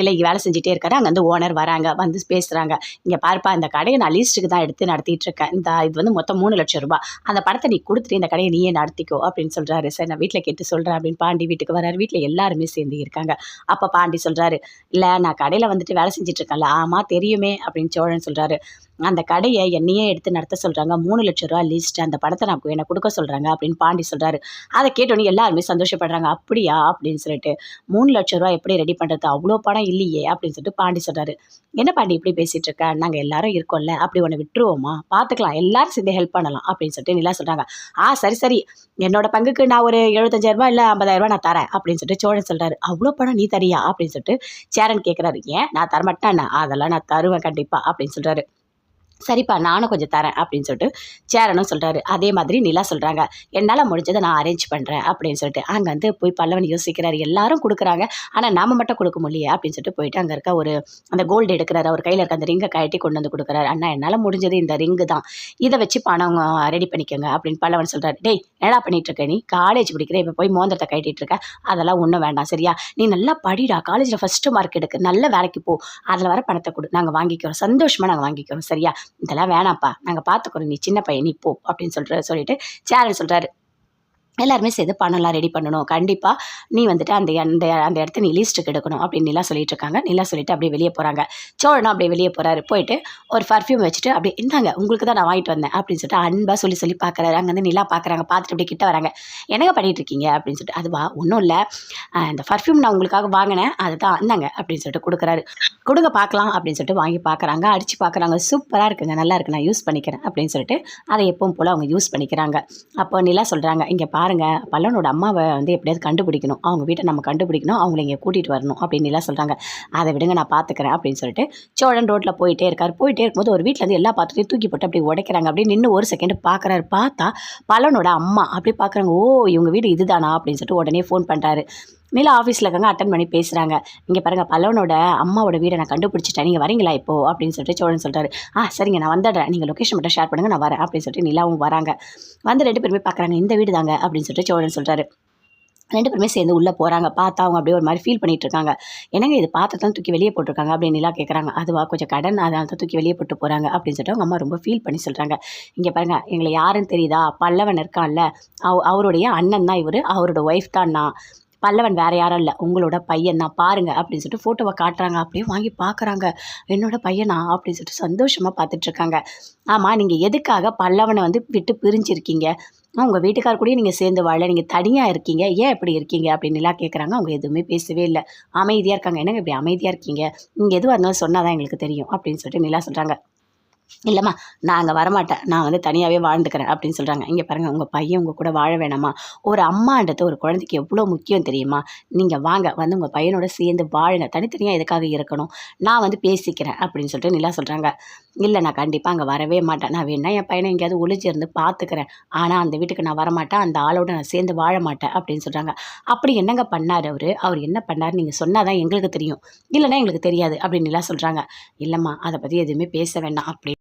இல்லை வேலை செஞ்சுட்டே இருக்காரு. அங்கே வந்து ஓனர் வராங்க. வந்து பேசுகிறாங்க இங்கே பாருப்பா இந்த கடையை நான் லீஸ்ட்டுக்கு தான் எடுத்து நடத்திட்டு இருக்கேன். இந்த இது வந்து மொத்தம் மூணு லட்சம் ரூபாய். அந்த படத்தை நீ கொடுத்துட்டு இந்த கடையை நீயே நடத்திக்கோ அப்படின்னு சொல்கிறாரு சார் நான் வீட்டில் கேட்டு சொல்கிறேன் அப்படின்னு பாண்டி வீட்டுக்கு வராரு. வீட்டில் எல்லாருமே சேர்ந்து இருக்காங்க. அப்போ பாண்டி சொல்கிறாரு இல்லை நான் கடையில் வந்துட்டு வேலை செஞ்சுட்டு இருக்கேன்ல. ஆமாம் தெரியுமே அப்படின்னு சோழன் சொல்கிறாரு அந்த கடையை என்னையே எடுத்து நடத்த சொல்கிறாங்க மூணு லட்ச ரூபா லிஸ்ட் அந்த படத்தை நான் என்னை கொடுக்க சொல்கிறாங்க அப்படின்னு பாண்டி சொல்கிறாரு அதை கேட்டோன்னே எல்லாருமே சந்தோஷப்படுறாங்க. அப்படியா? அப்படின்னு சொல்லிட்டு மூணு லட்ச ரூபா எப்படி ரெடி பண்ணுறது அவ்வளோ பணம் இல்லையே. அப்படின்னு சொல்லிட்டு பாண்டி சொல்கிறாரு என்ன பாண்டி இப்படி பேசிகிட்டு இருக்க? நாங்கள் எல்லாரும் இருக்கோம்ல. அப்படி ஒன்று விட்டுருவோமா? பார்த்துக்கலாம் எல்லாரும் சேர்ந்து ஹெல்ப் பண்ணலாம். அப்படின்னு சொல்லிட்டு நிலா சொல்கிறாங்க ஆ சரி சரி. என்னோட பங்குக்கு நான் ஒரு எழுபத்தஞ்சாயிரரூபா இல்லை ஐம்பதாயிரரூபா நான் தரேன். அப்படின்னு சொல்லிட்டு சோழன் சொல்கிறாரு அவ்வளோ பணம் நீ தரியா? அப்படின்னு சொல்லிட்டு சேரன் கேட்குறாரு ஏன்? நான் தரமாட்டேன் அதெல்லாம் நான் தருவேன் கண்டிப்பாக அப்படின்னு சொல்கிறாரு சரிப்பா நானும் கொஞ்சம் தரேன் அப்படின்னு சொல்லிட்டு சேரனும் சொல்கிறாரு அதே மாதிரி நிலா சொல்கிறாங்க என்னால் முடிஞ்சதை நான் அரேஞ்ச் பண்ணுறேன் அப்படின்னு சொல்லிட்டு அங்கே வந்து போய் பல்லவன் யோசிக்கிறாரு. எல்லாரும் கொடுக்குறாங்க ஆனால் நாம் மட்டும் கொடுக்க முடியல அப்படின்னு சொல்லிட்டு போயிட்டு அங்கே இருக்க ஒரு அந்த கோல்டு எடுக்கிறாரு. அவர் கையில் இருக்க அந்த ரிங்கை கட்டி கொண்டு வந்து கொடுக்குறாரு. அண்ணா என்னால் முடிஞ்சது இந்த ரிங்கு தான். இதை வச்சு பணம் ரெடி பண்ணிக்கோங்க அப்படின்னு பல்லவன் சொல்கிறாரு டேய் என்னடா பண்ணிட்டு இருக்க நீ? காலேஜ் படிக்கிற இப்போ போய் மோந்திரத்தை கட்டிகிட்டு இருக்க. அதெல்லாம் ஒன்றும் வேண்டாம் சரியா? நீ நல்லா படிடா. காலேஜில் ஃபஸ்ட்டு மார்க் எடுக்க. நல்ல வேலைக்கு போ. அதில் வர பணத்தை கொடு. நாங்கள் வாங்கிக்கிறோம். சந்தோஷமாக நாங்கள் வாங்கிக்கிறோம் சரியா? இதெல்லாம் வேணாம்ப்பா. நாங்கள் பார்த்துக்குறோம் நீ சின்ன பையன். நீ போ. அப்படின்னு சொல்கிற சொல்லிட்டு சேரன் சொல்கிறாரு எல்லாருமே சேர்ந்து பணம்லாம் ரெடி பண்ணணும். கண்டிப்பாக நீ வந்துட்டு அந்த அந்த அந்த இடத்த நீ லீஸ்ட்டுக்கு எடுக்கணும் அப்படின்னு நிலா சொல்லிட்டு இருக்காங்க நிலா சொல்லிட்டு அப்படியே வெளியே போகிறாங்க சோழனா அப்படியே வெளியே போகிறாரு போயிட்டு ஒரு பர்ஃப்யூம் வச்சுட்டு அப்படியே இந்தாங்க உங்களுக்கு தான் நான் வாங்கிட்டு வந்தேன் அப்படின்னு சொல்லிட்டு அன்பாக சொல்லி சொல்லி பார்க்குறாரு அங்கே வந்து நிலா பார்க்குறாங்க பார்த்துட்டு அப்படியே கிட்ட வராங்க. என்னங்க பண்ணிட்டு இருக்கீங்க அப்படின்னு சொல்லிட்டு அதுவா ஒன்றும் இல்லை. இந்த பர்ஃப்யூம் நான் உங்களுக்காக வாங்கினேன். அதுதான் இந்தாங்க அப்படின்னு சொல்லிட்டு கொடுக்குறாரு. கொடுங்க பார்க்கலாம் அப்படின்னு சொல்லிட்டு வாங்கி பார்க்குறாங்க அடித்து பார்க்குறாங்க சூப்பராக இருக்குங்க. நல்லா இருக்கு. நான் யூஸ் பண்ணிக்கிறேன் அப்படின்னு சொல்லிட்டு அதை எப்பவும் போல் அவங்க யூஸ் பண்ணிக்கிறாங்க. அப்போ நிலா சொல்கிறாங்க இங்கே பா பாருங்கள் பல்லவனோட அம்மாவை வந்து எப்படியாவது கண்டுபிடிக்கணும். அவங்க வீட்டை நம்ம கண்டுபிடிக்கணும் அவங்கள இங்கே கூட்டிகிட்டு வரணும் அப்படின்னு எல்லாம் சொல்கிறாங்க அதை விடுங்க நான் பார்த்துக்கிறேன் அப்படின்னு சொல்லிட்டு சோழன் ரோட்டில் போயிட்டே இருக்கார். போயிட்டே இருக்கும்போது ஒரு வீட்டில் வந்து எல்லா பாத்திரத்தையும் தூக்கி போட்டு அப்படி உடைக்கிறாங்க. அப்படின்னு நின்று ஒரு செகண்ட் பார்க்குறாரு பார்த்தா பலனோட அம்மா அப்படி பார்க்குறாங்க ஓ இவங்க வீடு இதுதானா? அப்படின்னு சொல்லிட்டு உடனே ஃபோன் பண்ணுறாரு நிலா ஆஃபீஸில் இருக்காங்க அட்டன் பண்ணி பேசுகிறாங்க இங்கே பாருங்கள் பல்லவனோட அம்மாவோட வீடை நான் கண்டுபிடிச்சிட்டேன். நீங்கள் வரீங்களா இப்போ? அப்படின்னு சொல்லிட்டு சோழன் சொல்கிறாரு ஆ சரிங்க நான் வந்துடுறேன். நீங்கள் லொக்கேஷன் மட்டும் ஷேர் பண்ணுங்கள் நான் வரேன் அப்படின்னு சொல்லிட்டு நிலாவும் வராங்க. வந்து ரெண்டு பேருமே பார்க்குறாங்க இந்த வீடு தாங்க அப்படின்னு சொல்லிட்டு சோழன் சொல்கிறாரு ரெண்டு பேருமே சேர்ந்து உள்ளே போகிறாங்க பார்த்தா அவங்க அப்படியே ஒரு மாதிரி ஃபீல் பண்ணிகிட்டு இருக்காங்க. என்னங்க இது பாத்திரத்தான் தூக்கி வெளியே போட்டிருக்காங்க அப்படின்னு நிலா கேட்குறாங்க அதுவா கொஞ்சம் கடன் அதனால தான் தூக்கி வெளியே போட்டு போகிறாங்க அப்படின்னு சொல்லிட்டு அவங்க அம்மா ரொம்ப ஃபீல் பண்ணி சொல்கிறாங்க இங்கே பாருங்கள் எங்களை யாருன்னு தெரியுதா? பல்லவன் இருக்கான்ல அவ அவருடைய அண்ணன் தான் இவர் அவரோட ஒய்ஃப் தான் நான். பல்லவன் வேறு யாரும் இல்லை. உங்களோட பையன் தான் பாருங்கள் அப்படின்னு சொல்லிட்டு ஃபோட்டோவை காட்டுறாங்க. அப்படியே வாங்கி பார்க்குறாங்க. என்னோட பையனா? அப்படின்னு சொல்லிட்டு சந்தோஷமாக பார்த்துட்ருக்காங்க ஆமாம் நீங்கள் எதுக்காக பல்லவனை வந்து விட்டு பிரிஞ்சிருக்கீங்க? உங்கள் வீட்டுக்கார கூடயும் நீங்கள் சேர்ந்து வாழ நீங்கள் தனியாக இருக்கீங்க. ஏன் இப்படி இருக்கீங்க? அப்படின்னு எல்லாம் கேட்குறாங்க அவங்க எதுவுமே பேசவே இல்லை. அமைதியாக இருக்காங்க. என்னங்க இப்படி அமைதியாக இருக்கீங்க? நீங்கள் எதுவாக இருந்தாலும் சொன்னால் தான் எங்களுக்கு தெரியும் அப்படின்னு சொல்லிட்டு நிலா சொல்கிறாங்க இல்லைம்மா நான் அங்கே வரமாட்டேன். நான் வந்து தனியாகவே வாழ்ந்துக்கிறேன் அப்படின்னு சொல்கிறாங்க இங்கே பாருங்கள் உங்கள் பையன் உங்கள் கூட வாழ வேணாமா? ஒரு அம்மான்றது ஒரு குழந்தைக்கு எவ்வளோ முக்கியம் தெரியுமா? நீங்கள் வாங்க வந்து உங்கள் பையனோட சேர்ந்து வாழுங்க. தனித்தனியாக எதுக்காக இருக்கணும்? நான் வந்து பேசிக்கிறேன் அப்படின்னு சொல்லிட்டு நிலா சொல்கிறாங்க இல்லை நான் கண்டிப்பாக அங்கே வரவே மாட்டேன். நான் வேணா என் பையனை எங்கேயாவது ஒளிஞ்சிருந்து பார்த்துக்கிறேன் ஆனால் அந்த வீட்டுக்கு நான் வரமாட்டேன். அந்த ஆளோட நான் சேர்ந்து வாழ மாட்டேன் அப்படின்னு சொல்கிறாங்க அப்படி என்னங்க பண்ணார் அவர்? அவர் என்ன பண்ணார் நீங்கள் சொன்னால் தான் எங்களுக்கு தெரியும். இல்லைன்னா எங்களுக்கு தெரியாது அப்படின்னு நிலா சொல்கிறாங்க இல்லைம்மா அதை பற்றி எதுவுமே பேச வேண்டாம். அப்படி